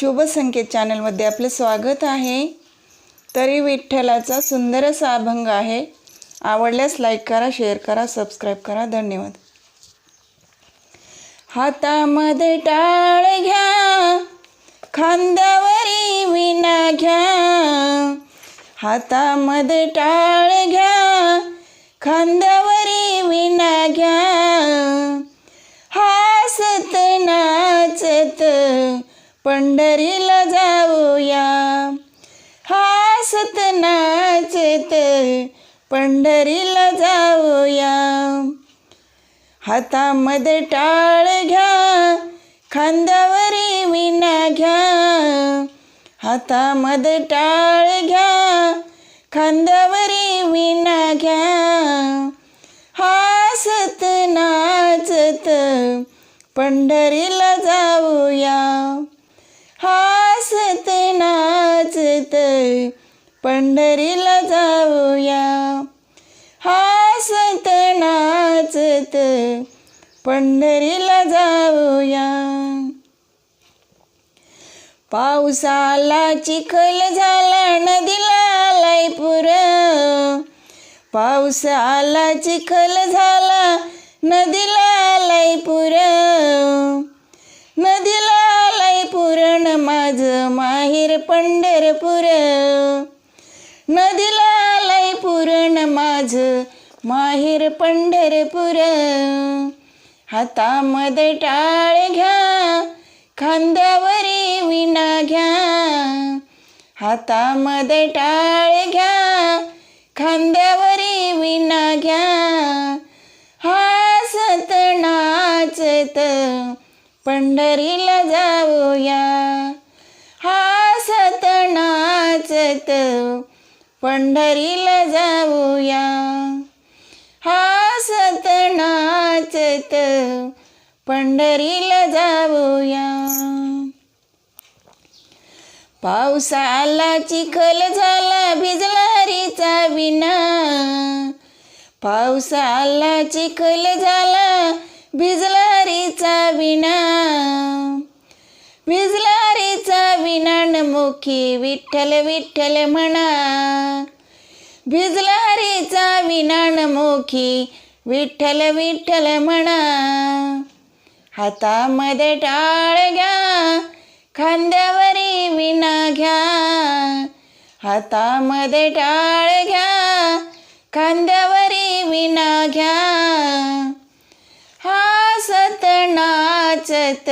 शुभ संकेत चॅनलमध्ये आपलं स्वागत आहे. तरी विठ्ठलाचा सुंदर असा अभंग आहे. आवडल्यास लाईक करा शेअर करा सबस्क्राईब करा. धन्यवाद. हातामध्ये टाळ घ्या खांद्यावरी विना घ्या. हातामध्ये टाळ घ्या खांद्यावरी पंढरीला जाऊया. हासत नाचत पंढरीला जाऊया. हातामध्ये टाळ घ्या खांद्यावरी विना घ्या. हातामध्ये टाळ घ्या खांद्यावरी विना घ्या. हासत नाचत पंढरीला जाऊया. हासत नाचत पंढरीला जाऊया. हासत नाचत पंढरीला जाऊया. पावसाला चिखल झाला नदीला आलाय पुर पावसाला चिखल झाला नदीला आलाय पुर नदीला पंढरपूर. नदीला लय पुरण माझं माहेर पंढरपूर. हातामध्ये टाळ घ्या खांद्यावरी विना घ्या. हातामध्ये टाळ घ्या खांद्यावरी विना घ्या. हासत नाचत पंढरीला जाऊया. नाचत पंढरीला जाऊया. हासत नाचत पंढरीला जाऊया. पाऊस आला चिखल झाला भिजलारीचा विना पाऊस आला चिखल झाला भिजलारीचा विना मुखी विठ्ठल विठ्ठल म्हणा. भिजलारीचा हरीचा मुखी विठ्ठल विठ्ठल म्हणा. हातामध्ये टाळ घ्या खांद्यावरी विना घ्या. हातामध्ये टाळ घ्या खांद्यावरी विना घ्या. हासत नाचत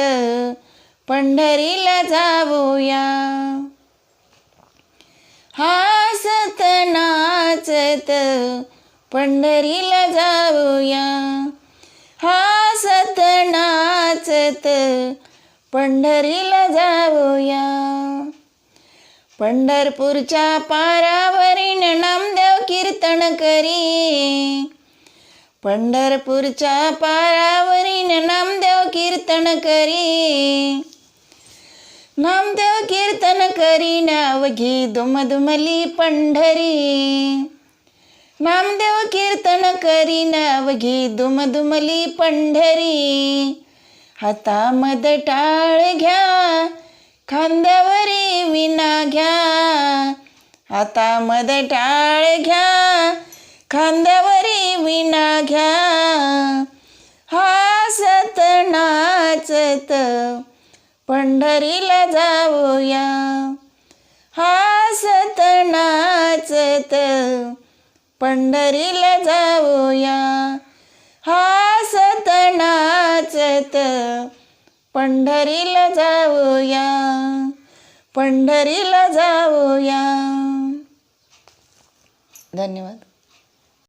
पंढरीला जाऊया. हासत नाचत पंढरीला जाऊया. हासत नाचत पंढरीला जाऊया. पंढरपूरच्या पारावरीन नामदेव कीर्तन करी. पंढरपूरच्या पारावरीन नामदेव कीर्तन करी. नामदेव कीर्तन करी नावघी दुमदुमली पंढरी नामदेव कीर्तन करी नावघी दुमदुमली पंढरी हातामध्ये टाळ घ्या खांद्यावरी विना घ्या हातामध्ये टाळ घ्या खांद्यावरी विना घ्या हासत नाचत पंढरीला जाऊया. हासत नाचत पंढरीला जाऊया. हासत नाचत पंढरीला जाऊया. पंढरीला जाऊया. धन्यवाद.